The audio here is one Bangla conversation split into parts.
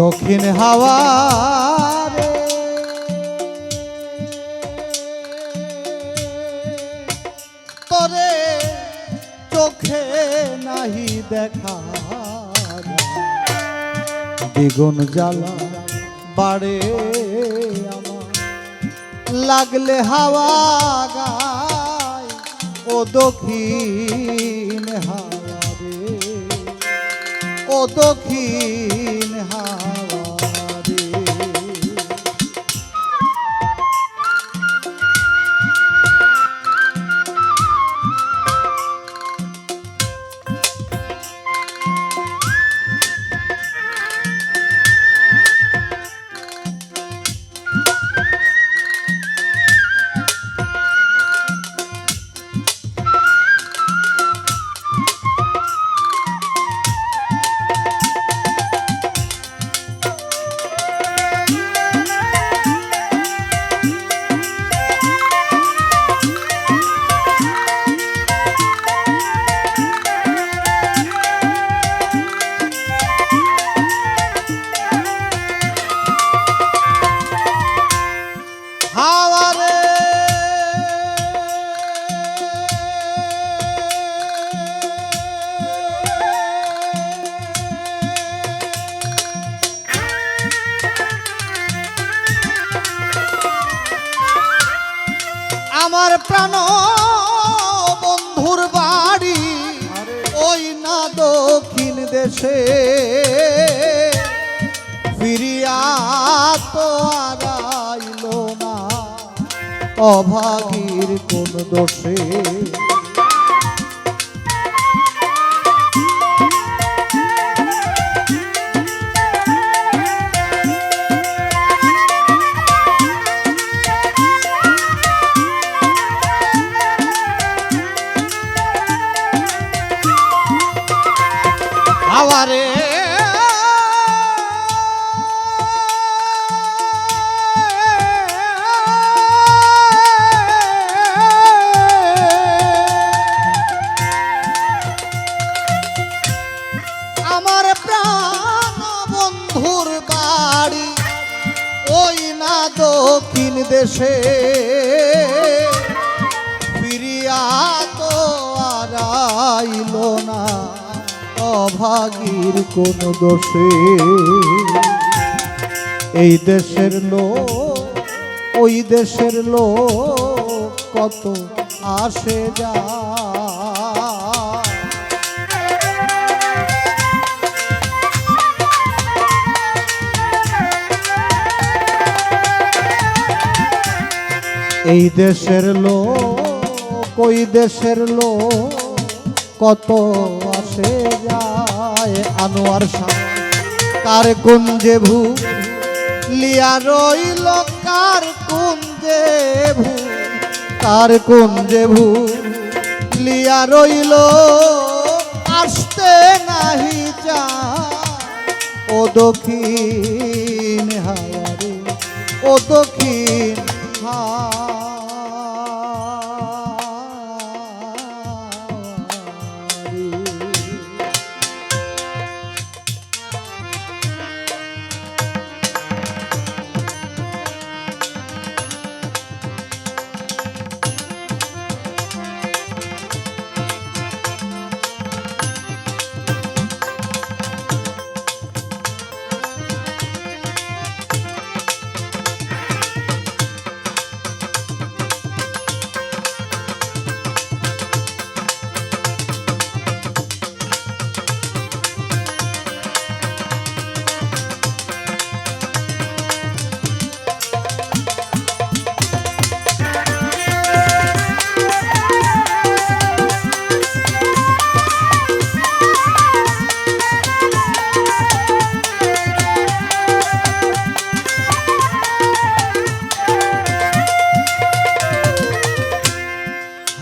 দক্ষিণ হাওয়া তোরে চোখে নাহি দেখা দ্বিগুণ জ্বালা বাড়ে লাগলে হাওয়া গায় ও দক্ষিণ হাওয়া রে। ও দক্ষিণ হাওয়া আমার প্রাণ বন্ধুর বাড়ি ওই না দক্ষিণ দেশে। ফিরিয়া তো আগাইল না অভাগীর কোন দোষে। আওয়ারে আমার প্রাণ বন্ধুর বাড়ি ওই না দক্ষিণ দেশে। ফিরিয়া তো আর আইল না। অভাগীর কোন দোষে? এই দেশের লোক, ওই দেশের লোক কত আসে যা? এই দেশের লোক, ওই দেশের লোক কত আসে আনোয়ার শাহ। কার কুঞ্জে ভূ? লিয়া রইল কার কুঞ্জে ভূ? কার কুঞ্জে ভূ? লিয়া রইল, আসতে নাহি যা ও দক্ষিণ হাওয়ারে ও দক্ষিণ হাওয়ারে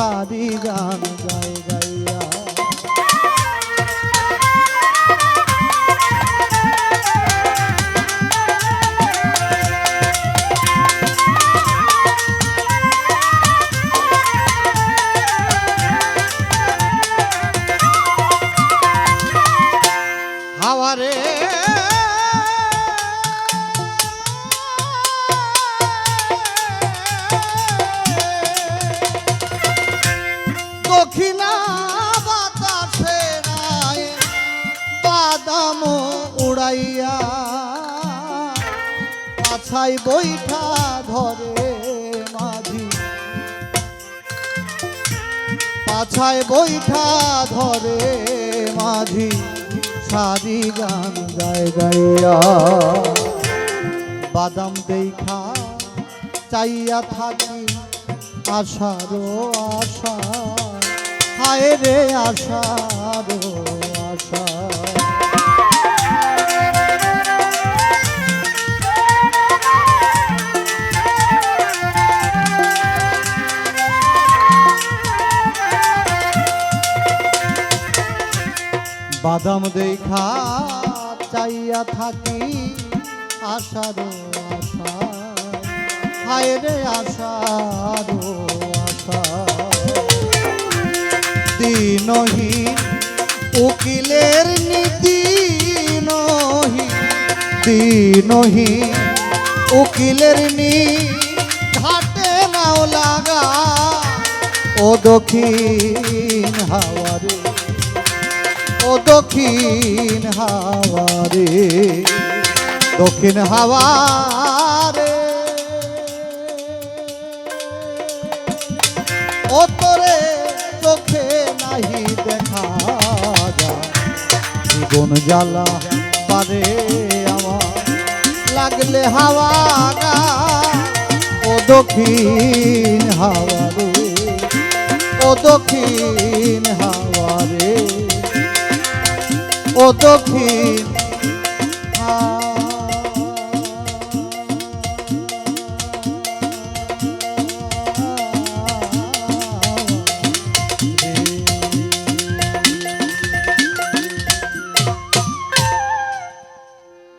সারি গান গাই উড়াইয়া পাছাই বৈঠা ধরে মাঝি। পাছায় বৈঠা ধরে মাঝি, সারি গান গায় গাইয়া। বাদাম দেখা চাইয়া থাকি আশারো আশা। হায় রে আশারো আশা। বাদাম দেখা চাইয়া থাকি আশারো আশা হায় রে আশারো আশা দিনহীন উকিলের নীতি নহি। দিনহীন উকিলের নি ঘাটে নাও লাগা। ও দক্ষিণ হাওয়ারে ও দক্ষিণ হাওয়ারে দক্ষিণ হাওয়ারে ও তোরে চোখে নাহি দেখা যায়। জীবন জ্বালা পারে আমার। লাগলে হাওয়া গা। ও দক্ষিণ হাওয়ারে ও দক্ষিণ হাওয়ারে ও দক্ষিণ